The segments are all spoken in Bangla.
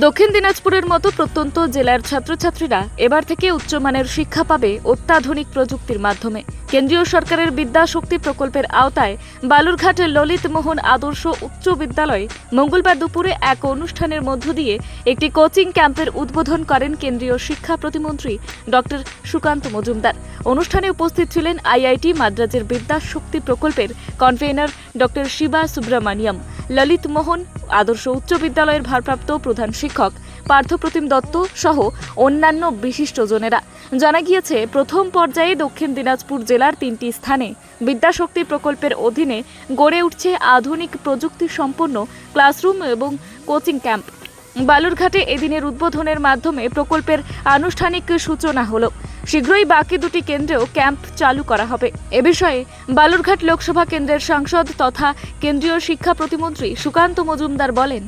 দক্ষিণ দিনাজপুরের মতো প্রত্যন্ত জেলার ছাত্রছাত্রীরা এবার থেকে উচ্চমানের শিক্ষা পাবে অত্যাধুনিক প্রযুক্তির মাধ্যমে। কেন্দ্রীয় সরকারের বিদ্যা শক্তি প্রকল্পের আওতায় বালুরঘাটের ললিত মোহন আদর্শ উচ্চ বিদ্যালয়ে মঙ্গলবার দুপুরে এক অনুষ্ঠানের মধ্য দিয়ে একটি কোচিং ক্যাম্পের উদ্বোধন করেন কেন্দ্রীয় শিক্ষা প্রতিমন্ত্রী ডক্টর সুকান্ত মজুমদার। অনুষ্ঠানে উপস্থিত ছিলেন আইআইটি মাদ্রাজের বিদ্যা শক্তি প্রকল্পের কনভেনার ডক্টর শিবা সুব্রমণিয়াম। ললিত মোহন আদর্শ উচ্চ বিদ্যালয়ের ভারপ্রাপ্ত প্রধান শিক্ষক পার্থপ্রতিম দত্ত সহ অন্যান্য বিশিষ্টজনেরা জানা গিয়েছে, প্রথম পর্যায়ে দক্ষিণ দিনাজপুর জেলার তিনটি স্থানে বিদ্যাশক্তি প্রকল্পের অধীনে গড়ে উঠছে আধুনিক প্রযুক্তি সম্পন্ন ক্লাসরুম এবং কোচিং ক্যাম্প। বালুরঘাটে এদিনের উদ্বোধনের মাধ্যমে প্রকল্পের আনুষ্ঠানিক সূচনা হলো। শীঘ্রই বাকি দুটি কেন্দ্রেও ক্যাম্প চালু করা হবে। এ বিষয়ে বালুরঘাট লোকসভা কেন্দ্রের সাংসদ তথা কেন্দ্রীয় শিক্ষা প্রতিমন্ত্রী সুকান্ত মজুমদার বলেন।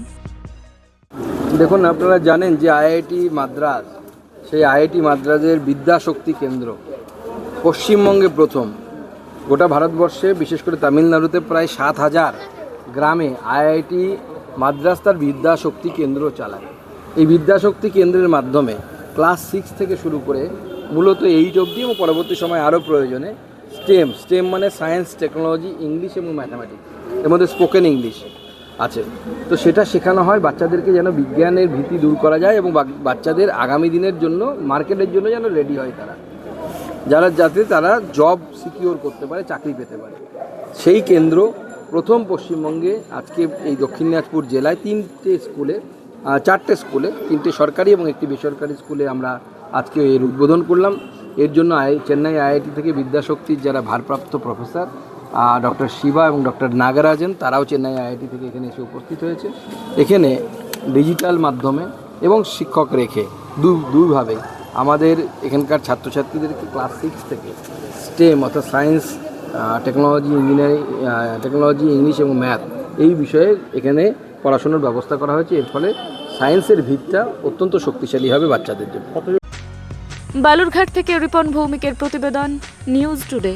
দেখুন, আপনারা জানেন যে আইআইটি মাদ্রাজ, সেই আইআইটি মাদ্রাজের বিদ্যাশক্তি কেন্দ্র পশ্চিমবঙ্গে প্রথম। গোটা ভারতবর্ষে, বিশেষ করে তামিলনাড়ুতে প্রায় সাত হাজার গ্রামে আইআইটি মাদ্রাজ তার বিদ্যাশক্তি কেন্দ্র চালায়। এই বিদ্যাশক্তি কেন্দ্রের মাধ্যমে ক্লাস সিক্স থেকে শুরু করে মূলত এইট অবধি এবং পরবর্তী সময় আরও প্রয়োজনে স্টেম স্টেম মানে সায়েন্স, টেকনোলজি, ইংলিশ এবং ম্যাথামেটিক্স, এর মধ্যে স্পোকেন ইংলিশ। আছে। তো সেটা শেখানো হয় বাচ্চাদেরকে যেন বিজ্ঞানের ভীতি দূর করা যায় এবং বাচ্চাদের আগামী দিনের জন্য, মার্কেটের জন্য যেন রেডি হয় তারা। যারা, যাতে তারা জব সিকিওর করতে পারে, চাকরি পেতে পারে। সেই কেন্দ্র প্রথম পশ্চিমবঙ্গে আজকে এই দক্ষিণ দিনাজপুর জেলায় তিনটে স্কুলে চারটে স্কুলে, তিনটে সরকারি এবং একটি বেসরকারি স্কুলে আমরা আজকে এর উদ্বোধন করলাম। এর জন্য আই, চেন্নাই আইআইটি থেকে বিদ্যাশক্তির যারা ভারপ্রাপ্ত প্রফেসর ডক্টর শিবা এবং ডক্টর নাগরাজেন, তারাও চেন্নাই আইআইটি থেকে এখানে এসে উপস্থিত হয়েছে। এখানে ডিজিটাল মাধ্যমে এবং শিক্ষক রেখে দু দুইভাবে আমাদের এখানকার ছাত্রছাত্রীদেরকে ক্লাস সিক্স থেকে স্টেম অর্থাৎ science technology, engineering technology, English এবং ম্যাথ এই বিষয়ে এখানে পড়াশোনার ব্যবস্থা করা হয়েছে। এর ফলে সায়েন্সের ভিতটা অত্যন্ত শক্তিশালী হবে বাচ্চাদের জন্য। বালুরঘাট থেকে রিপন ভৌমিকের প্রতিবেদন নিউজ টুডে।